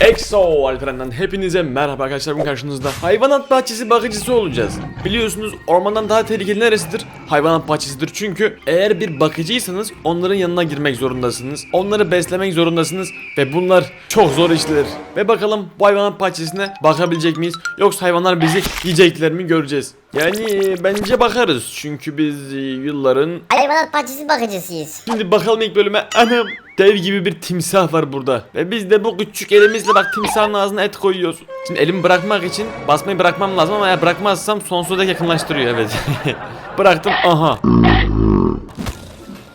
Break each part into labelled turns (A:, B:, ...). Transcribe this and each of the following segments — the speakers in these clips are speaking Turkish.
A: Exo Alperen'den hepinize merhaba arkadaşlar bugün karşınızda hayvanat bahçesi bakıcısı olacağız. Biliyorsunuz ormandan daha tehlikeli neresidir? Hayvanat bahçesidir çünkü eğer bir bakıcıysanız onların yanına girmek zorundasınız. Onları beslemek zorundasınız ve bunlar çok zor işler. Ve bakalım bu hayvanat bahçesine bakabilecek miyiz? Yoksa hayvanlar bizi yiyecekler mi göreceğiz. Yani bence bakarız çünkü biz e, yılların
B: Hayvanat bahçesi bakıcısıyız.
A: Şimdi bakalım ilk bölüme. Anam dev gibi bir timsah var burada. Ve biz de bu küçük elimizle bak timsahın ağzına et koyuyoruz. Şimdi elimi bırakmak için basmayı bırakmam lazım ama eğer bırakmazsam sonsuza dek yakınlaştırıyor evet. Bıraktım aha.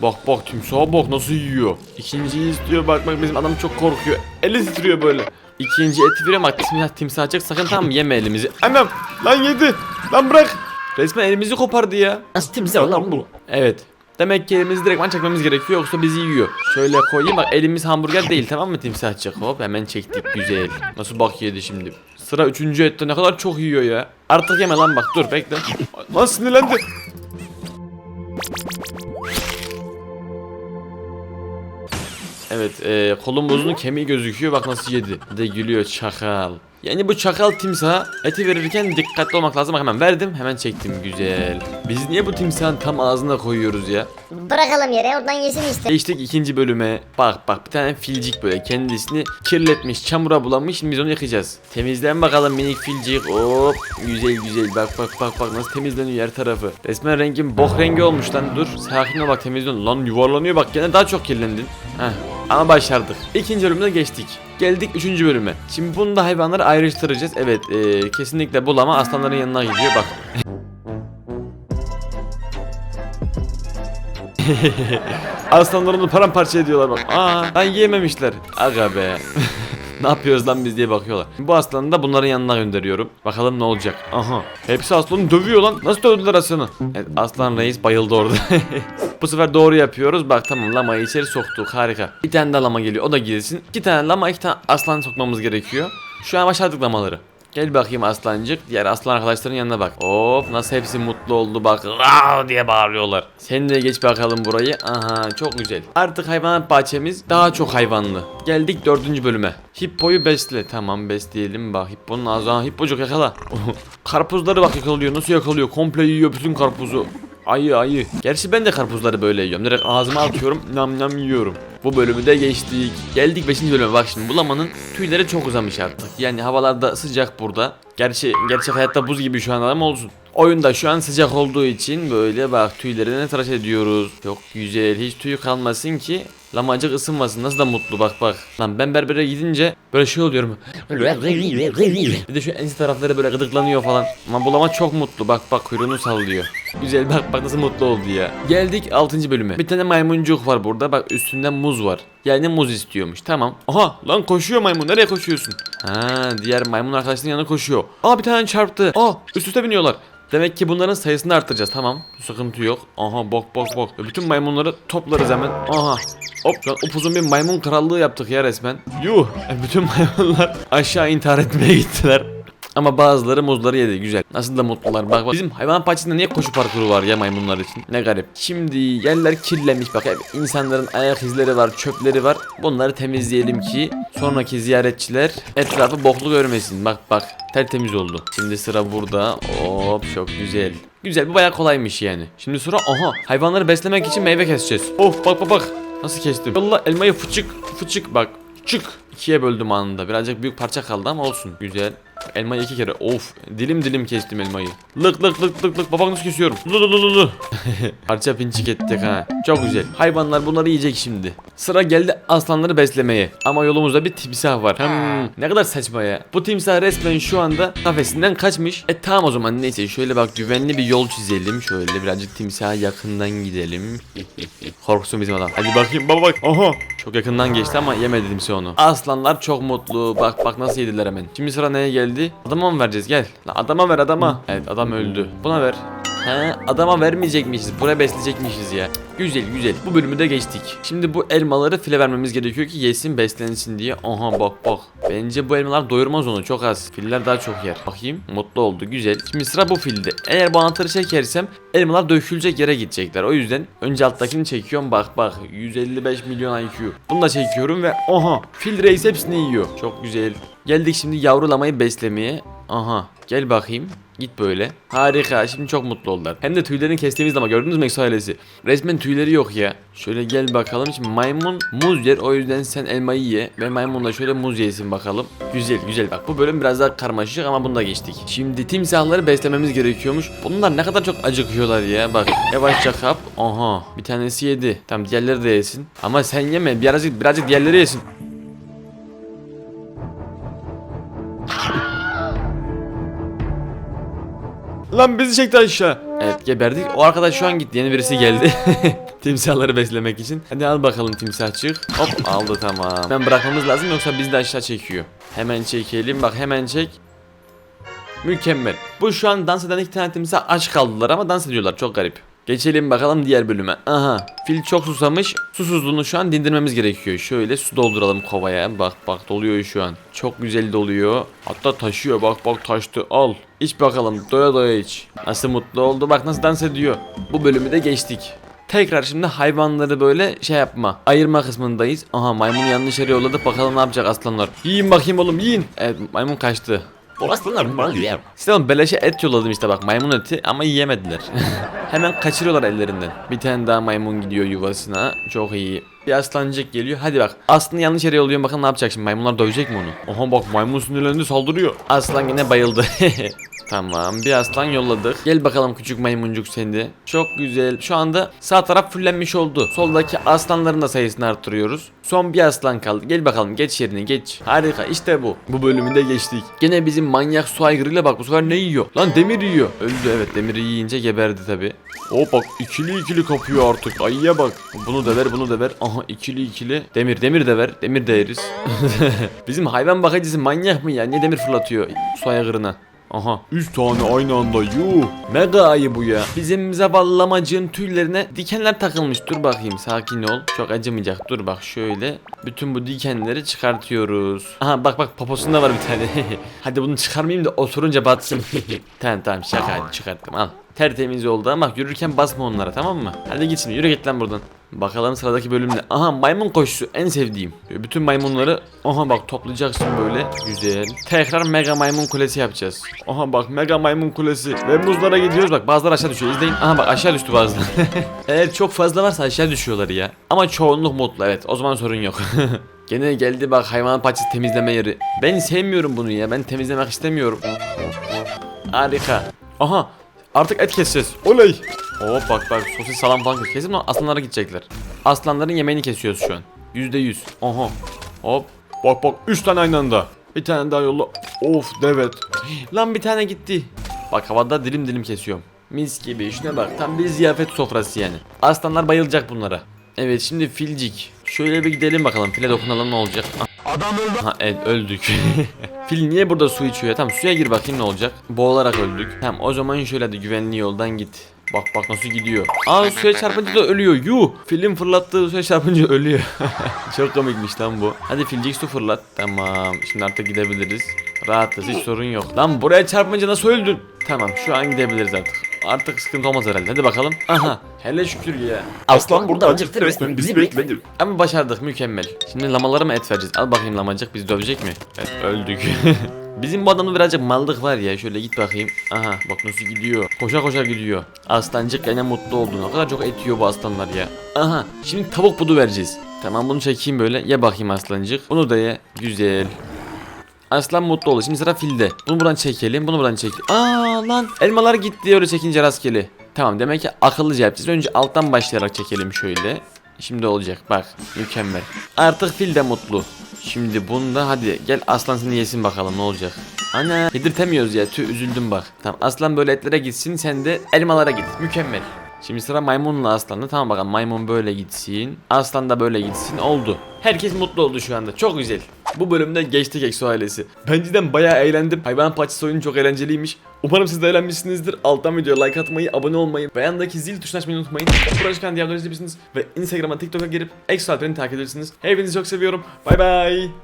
A: Bak bak timsaha bak nasıl yiyor. İkinciyi istiyor bak bak bizim adam çok korkuyor. Eli titriyor böyle. İkinci eti veriyorum bak timsah timsah açacak sakın tamam mı? yeme elimizi. Anam lan yedi. Lan bırak. Resmen elimizi kopardı ya.
C: Nasıl timsah lan bu?
A: Evet. Demek ki elimizi direktman çekmemiz gerekiyor yoksa bizi yiyor. Şöyle koyayım bak elimiz hamburger değil tamam mı timsahçık? Hop hemen çektik güzel. Nasıl bak yedi şimdi. Sıra üçüncü ette ne kadar çok yiyor ya. Artık yeme lan bak dur bekle. Lan sinirlendi. Evet e, kolun buzunun kemiği gözüküyor bak nasıl yedi. De gülüyor çakal. Yani bu çakal timsaha eti verirken dikkatli olmak lazım. Bak hemen verdim hemen çektim güzel. Biz niye bu timsahın tam ağzına koyuyoruz ya?
B: Bırakalım yere oradan yesin işte.
A: Geçtik ikinci bölüme. Bak bak bir tane filcik böyle kendisini kirletmiş, çamura bulamış. Şimdi biz onu yakacağız. Temizlen bakalım minik filcik. Hop güzel güzel. Bak bak bak bak nasıl temizleniyor her tarafı. Resmen rengin bok rengi olmuş lan. Dur sakin ol bak temizliyorsun. Lan yuvarlanıyor bak gene daha çok kirlendin. Heh. Ama başardık. İkinci bölümde geçtik. Geldik üçüncü bölüme. Şimdi bunu da hayvanları ayrıştıracağız. Evet eee, kesinlikle bulama aslanların yanına gidiyor bak. Aslanlar onu paramparça ediyorlar bak. Aa lan yememişler. Aga be. ne yapıyoruz lan biz diye bakıyorlar. Bu aslanı da bunların yanına gönderiyorum. Bakalım ne olacak. Aha. Hepsi aslanı dövüyor lan. Nasıl dövdüler aslanı? Evet, aslan reis bayıldı orada. Bu sefer doğru yapıyoruz. Bak tamam lamayı içeri soktuk. Harika. Bir tane daha lama geliyor. O da girsin. İki tane lama, iki tane aslan sokmamız gerekiyor. Şu an başladık lamaları. Gel bakayım aslancık. Diğer aslan arkadaşların yanına bak. Hop nasıl hepsi mutlu oldu bak. Rav diye bağırıyorlar. Sen de geç bakalım burayı. Aha çok güzel. Artık hayvanat bahçemiz daha çok hayvanlı. Geldik dördüncü bölüme. Hippoyu besle. Tamam besleyelim bak. Hipponun ağzına hippocuk yakala. Karpuzları bak yakalıyor. Nasıl yakalıyor? Komple yiyor bütün karpuzu. Ayı ayı. Gerçi ben de karpuzları böyle yiyorum. Direkt ağzıma atıyorum. Nam nam yiyorum. Bu bölümü de geçtik. Geldik 5. bölüme bak şimdi. Bulamanın tüyleri çok uzamış artık. Yani havalarda sıcak burada. Gerçi gerçek hayatta buz gibi şu an ama olsun. Oyunda şu an sıcak olduğu için böyle bak tüylerini tıraş ediyoruz. Çok güzel. Hiç tüy kalmasın ki lamacık ısınmasın. Nasıl da mutlu bak bak. Lan ben berbere gidince böyle şey oluyorum. Bir de şu ense tarafları böyle gıdıklanıyor falan. Ama bulama çok mutlu. Bak bak kuyruğunu sallıyor. Güzel bak bak nasıl mutlu oldu ya. Geldik 6. bölüme. Bir tane maymuncuk var burada. Bak üstünde muz var. Yani muz istiyormuş. Tamam. Aha lan koşuyor maymun. Nereye koşuyorsun? Ha diğer maymun arkadaşının yanına koşuyor. Aa bir tane çarptı. Aa üst üste biniyorlar. Demek ki bunların sayısını arttıracağız. Tamam. Sıkıntı yok. Aha bok bok bok. Bütün maymunları toplarız hemen. Aha. Hop lan upuzun bir maymun krallığı yaptık ya resmen. Yuh. E, bütün maymunlar aşağı intihar etmeye gittiler. Ama bazıları muzları yedi güzel. Nasıl da mutlular. Bak bak. Bizim hayvan bahçesinde niye koşu parkuru var ya maymunlar için? Ne garip. Şimdi yerler kirlenmiş bak. Hep insanların ayak izleri var, çöpleri var. Bunları temizleyelim ki sonraki ziyaretçiler etrafı boklu görmesin. Bak bak. Tertemiz oldu. Şimdi sıra burada. Hop çok güzel. Güzel bu bayağı kolaymış yani. Şimdi sıra aha hayvanları beslemek için meyve keseceğiz. Of bak bak bak. Nasıl kestim? Valla elmayı fıçık fıçık bak. Çık. İkiye böldüm anında. Birazcık büyük parça kaldı ama olsun. Güzel. Elmayı iki kere. Of. Dilim dilim kestim elmayı. Lık lık lık lık lık. Babak nasıl kesiyorum? Lı lı lı lı lı. Parça pinçik ettik ha. Çok güzel. Hayvanlar bunları yiyecek şimdi. Sıra geldi aslanları beslemeye. Ama yolumuzda bir timsah var. Hmm, ne kadar saçma ya. Bu timsah resmen şu anda kafesinden kaçmış. E tamam o zaman neyse şöyle bak güvenli bir yol çizelim. Şöyle birazcık timsaha yakından gidelim. Korksun bizim adam. Hadi bakayım baba bak. Aha. Çok yakından geçti ama yemedi timsah onu. Aslanlar çok mutlu. Bak bak nasıl yediler hemen. Şimdi sıra neye geldi? Adama mı vereceğiz? Gel. Adama ver adama. Evet adam öldü. Buna ver. He adama vermeyecekmişiz. Buraya besleyecekmişiz ya. Güzel güzel. Bu bölümü de geçtik. Şimdi bu elmaları file vermemiz gerekiyor ki yesin beslensin diye. Aha bak bak. Bence bu elmalar doyurmaz onu çok az. Filler daha çok yer. Bakayım mutlu oldu güzel. Şimdi sıra bu filde. Eğer bu anahtarı çekersem elmalar dökülecek yere gidecekler. O yüzden önce alttakini çekiyorum bak bak 155 milyon IQ. Bunu da çekiyorum ve aha fil reis hepsini yiyor. Çok güzel. Geldik şimdi yavrulamayı beslemeye. Aha gel bakayım. Git böyle. Harika. Şimdi çok mutlu oldular. Hem de tüylerini kestiğimiz zaman gördünüz mü ailesi? Resmen tüyleri yok ya. Şöyle gel bakalım. Şimdi maymun muz yer. O yüzden sen elmayı ye. Ve maymun da şöyle muz yesin bakalım. Güzel güzel bak. Bu bölüm biraz daha karmaşık ama bunu da geçtik. Şimdi timsahları beslememiz gerekiyormuş. Bunlar ne kadar çok acıkıyorlar ya. Bak yavaşça kap. Aha bir tanesi yedi. Tamam diğerleri de yesin. Ama sen yeme. Birazcık birazcık diğerleri yesin. Lan bizi çekti aşağı. Evet geberdik. O arkadaş şu an gitti. Yeni birisi geldi. Timsahları beslemek için. Hadi al bakalım timsahçık. Hop aldı tamam. Hemen bırakmamız lazım yoksa bizi de aşağı çekiyor. Hemen çekelim. Bak hemen çek. Mükemmel. Bu şu an dans eden iki tane timsah aç kaldılar ama dans ediyorlar. Çok garip. Geçelim bakalım diğer bölüme. Aha. Fil çok susamış. Susuzluğunu şu an dindirmemiz gerekiyor. Şöyle su dolduralım kovaya. Bak bak doluyor şu an. Çok güzel doluyor. Hatta taşıyor. Bak bak taştı. Al. İç bakalım. Doya doya iç. Nasıl mutlu oldu. Bak nasıl dans ediyor. Bu bölümü de geçtik. Tekrar şimdi hayvanları böyle şey yapma. Ayırma kısmındayız. Aha maymun yanlış yere yolladık. Bakalım ne yapacak aslanlar. Yiyin bakayım oğlum yiyin. Evet maymun kaçtı.
C: Bana diyor.
A: İşte oğlum beleşe et yolladım işte bak maymun eti ama yiyemediler. Hemen kaçırıyorlar ellerinden. Bir tane daha maymun gidiyor yuvasına. Çok iyi. Bir aslancık geliyor. Hadi bak. Aslını yanlış yere yolluyorum. Bakın ne yapacak şimdi. Maymunlar dövecek mi onu? Oha bak maymun sinirlendi saldırıyor. Aslan yine bayıldı. Tamam bir aslan yolladık. Gel bakalım küçük maymuncuk seni. Çok güzel. Şu anda sağ taraf fullenmiş oldu. Soldaki aslanların da sayısını arttırıyoruz. Son bir aslan kaldı. Gel bakalım geç yerine geç. Harika işte bu. Bu bölümü de geçtik. Gene bizim manyak su aygırıyla bak bu sefer ne yiyor? Lan demir yiyor. Öldü evet demiri yiyince geberdi tabi. Hop bak ikili ikili kapıyor artık. Ayıya bak. Bunu da ver bunu da ver. Aha ikili ikili. Demir demir de ver. Demir de yeriz. bizim hayvan bakıcısı manyak mı ya? Niye demir fırlatıyor su aygırına? Aha. 3 tane aynı anda yuh. Mega ayı bu ya. Bizim zavallamacığın tüylerine dikenler takılmış. Dur bakayım sakin ol. Çok acımayacak. Dur bak şöyle. Bütün bu dikenleri çıkartıyoruz. Aha bak bak poposunda var bir tane. Hadi bunu çıkarmayayım da oturunca batsın. Tamam tamam şaka çıkarttım. Al. Tertemiz oldu ama yürürken basma onlara tamam mı? Hadi git şimdi yürü git lan buradan Bakalım sıradaki bölümde. Aha maymun koşusu en sevdiğim. Bütün maymunları aha bak toplayacaksın böyle. Güzel. Tekrar mega maymun kulesi yapacağız. Aha bak mega maymun kulesi. Ve muzlara gidiyoruz bak bazıları aşağı düşüyor. İzleyin. Aha bak aşağı düştü bazıları. Eğer çok fazla varsa aşağı düşüyorlar ya. Ama çoğunluk mutlu evet. O zaman sorun yok. Gene geldi bak hayvan bahçesi temizleme yeri. Ben sevmiyorum bunu ya. Ben temizlemek istemiyorum. Harika. Aha artık et keseceğiz. Oley. Hop bak bak sosis salam falan kes. Kesin o aslanlara gidecekler. Aslanların yemeğini kesiyoruz şu an. Yüzde yüz. Aha. Hop. Bak bak 3 tane aynı anda. Bir tane daha yolla. Of devet. Lan bir tane gitti. Bak havada dilim dilim kesiyorum. Mis gibi şuna bak tam bir ziyafet sofrası yani. Aslanlar bayılacak bunlara. Evet şimdi filcik. Şöyle bir gidelim bakalım file dokunalım ne olacak. Ah,
C: Adam öldü.
A: Ha evet öldük. Fil niye burada su içiyor? Tamam suya gir bakayım ne olacak. Boğularak öldük. Tamam o zaman şöyle hadi güvenli yoldan git. Bak bak nasıl gidiyor. Aa suya çarpınca da ölüyor. Yuh. Filin fırlattığı suya çarpınca ölüyor. Çok komikmiş lan bu. Hadi filcik su fırlat. Tamam. Şimdi artık gidebiliriz. Rahatız hiç sorun yok. Lan buraya çarpınca nasıl öldün? Tamam şu an gidebiliriz artık. Artık sıkıntı olmaz herhalde. Hadi bakalım. Aha. Hele şükür ya.
C: Aslan burada acıktı resmen bizi bekledi.
A: Ama başardık mükemmel. Şimdi lamalara mı et vereceğiz? Al bakayım lamacık bizi dövecek mi? Evet öldük. Bizim bu adamda birazcık mallık var ya. Şöyle git bakayım. Aha bak nasıl gidiyor. Koşa koşa gidiyor. Aslancık gene mutlu oldu. Ne kadar çok et yiyor bu aslanlar ya. Aha şimdi tavuk budu vereceğiz. Tamam bunu çekeyim böyle. Ye bakayım aslancık. Bunu da ye. Güzel. Aslan mutlu oldu. Şimdi sıra filde. Bunu buradan çekelim. Bunu buradan çek. Aa lan elmalar gitti öyle çekince rastgele. Tamam demek ki akıllıca yapacağız. Önce alttan başlayarak çekelim şöyle. Şimdi olacak bak mükemmel. Artık fil de mutlu. Şimdi bunda hadi gel aslan seni yesin bakalım ne olacak. Ana yedirtemiyoruz ya tüh üzüldüm bak. Tamam aslan böyle etlere gitsin sen de elmalara git. Mükemmel. Şimdi sıra maymunla aslanla tamam bakalım maymun böyle gitsin. Aslan da böyle gitsin oldu. Herkes mutlu oldu şu anda çok güzel. Bu bölümde geçtik Exo ailesi. Ben cidden bayağı eğlendim. Hayvan parçası oyunu çok eğlenceliymiş. Umarım siz de eğlenmişsinizdir. Alttan videoya like atmayı, abone olmayı ve zil tuşuna açmayı unutmayın. Buraya çıkan diğer izleyebilirsiniz. Ve Instagram'a, TikTok'a girip Exo Alper'i takip edebilirsiniz. Hepinizi çok seviyorum. Bay bay.